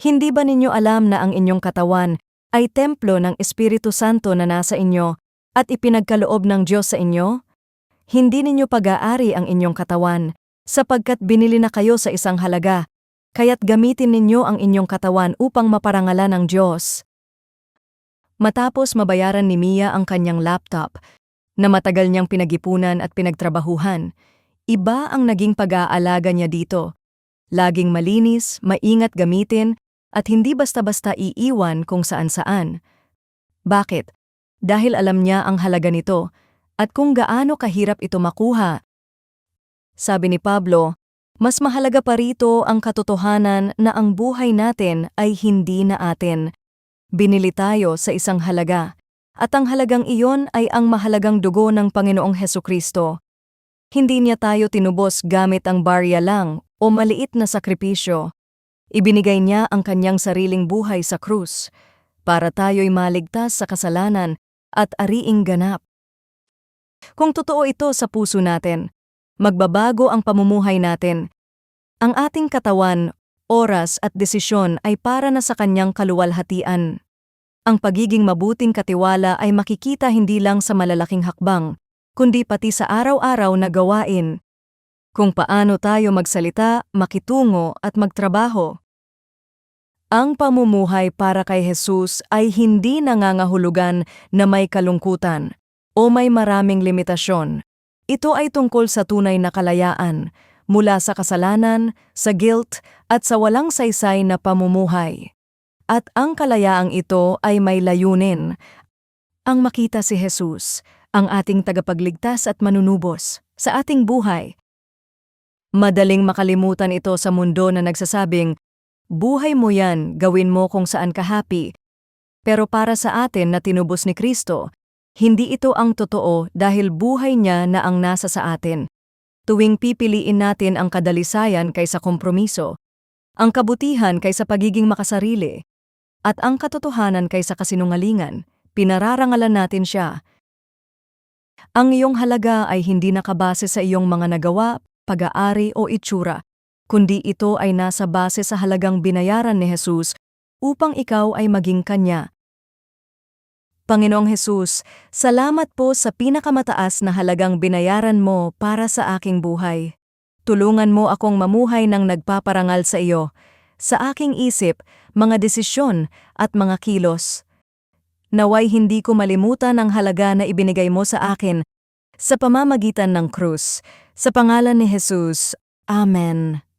Hindi ba ninyo alam na ang inyong katawan ay templo ng Espiritu Santo na nasa inyo at ipinagkaloob ng Diyos sa inyo? Hindi ninyo pag-aari ang inyong katawan, sapagkat binili na kayo sa isang halaga, kaya't gamitin ninyo ang inyong katawan upang maparangalan ng Diyos. Matapos mabayaran ni Mia ang kanyang laptop, na matagal niyang pinagipunan at pinagtrabahuhan, iba ang naging pag-aalaga niya dito. Laging malinis, maingat gamitin, at hindi basta-basta iiwan kung saan-saan. Bakit? Dahil alam niya ang halaga nito at kung gaano kahirap ito makuha. Sabi ni Pablo, mas mahalaga pa rito ang katotohanan na ang buhay natin ay hindi na atin. Binili tayo sa isang halaga, at ang halagang iyon ay ang mahalagang dugo ng Panginoong Heso Kristo. Hindi niya tayo tinubos gamit ang barya lang o maliit na sakripisyo. Ibinigay niya ang kanyang sariling buhay sa krus para tayo'y maligtas sa kasalanan at ariing ganap. Kung totoo ito sa puso natin, magbabago ang pamumuhay natin. Ang ating katawan, oras at desisyon ay para na sa kanyang kaluwalhatian. Ang pagiging mabuting katiwala ay makikita hindi lang sa malalaking hakbang, kundi pati sa araw-araw na gawain. Kung paano tayo magsalita, makitungo at magtrabaho. Ang pamumuhay para kay Jesus ay hindi nangangahulugan na may kalungkutan o may maraming limitasyon. Ito ay tungkol sa tunay na kalayaan mula sa kasalanan, sa guilt at sa walang saysay na pamumuhay. At ang kalayaang ito ay may layunin. Ang makita si Jesus, ang ating tagapagligtas at manunubos, sa ating buhay. Madaling makalimutan ito sa mundo na nagsasabing, Buhay mo yan, gawin mo kung saan ka happy. Pero para sa atin na tinubos ni Kristo, hindi ito ang totoo dahil buhay niya na ang nasa sa atin. Tuwing pipiliin natin ang kadalisayan kaysa kompromiso, ang kabutihan kaysa pagiging makasarili, at ang katotohanan kaysa kasinungalingan, pinararangalan natin siya. Ang iyong halaga ay hindi nakabase sa iyong mga nagawa, pag-aari o itsura, kundi ito ay nasa base sa halagang binayaran ni Jesus upang ikaw ay maging Kanya. Panginoong Jesus, salamat po sa pinakamataas na halagang binayaran mo para sa aking buhay. Tulungan mo akong mamuhay ng nagpaparangal sa iyo, sa aking isip, mga desisyon at mga kilos. Naway hindi ko malimutan ang halaga na ibinigay mo sa akin sa pamamagitan ng krus. Sa pangalan ni Jesus, Amen.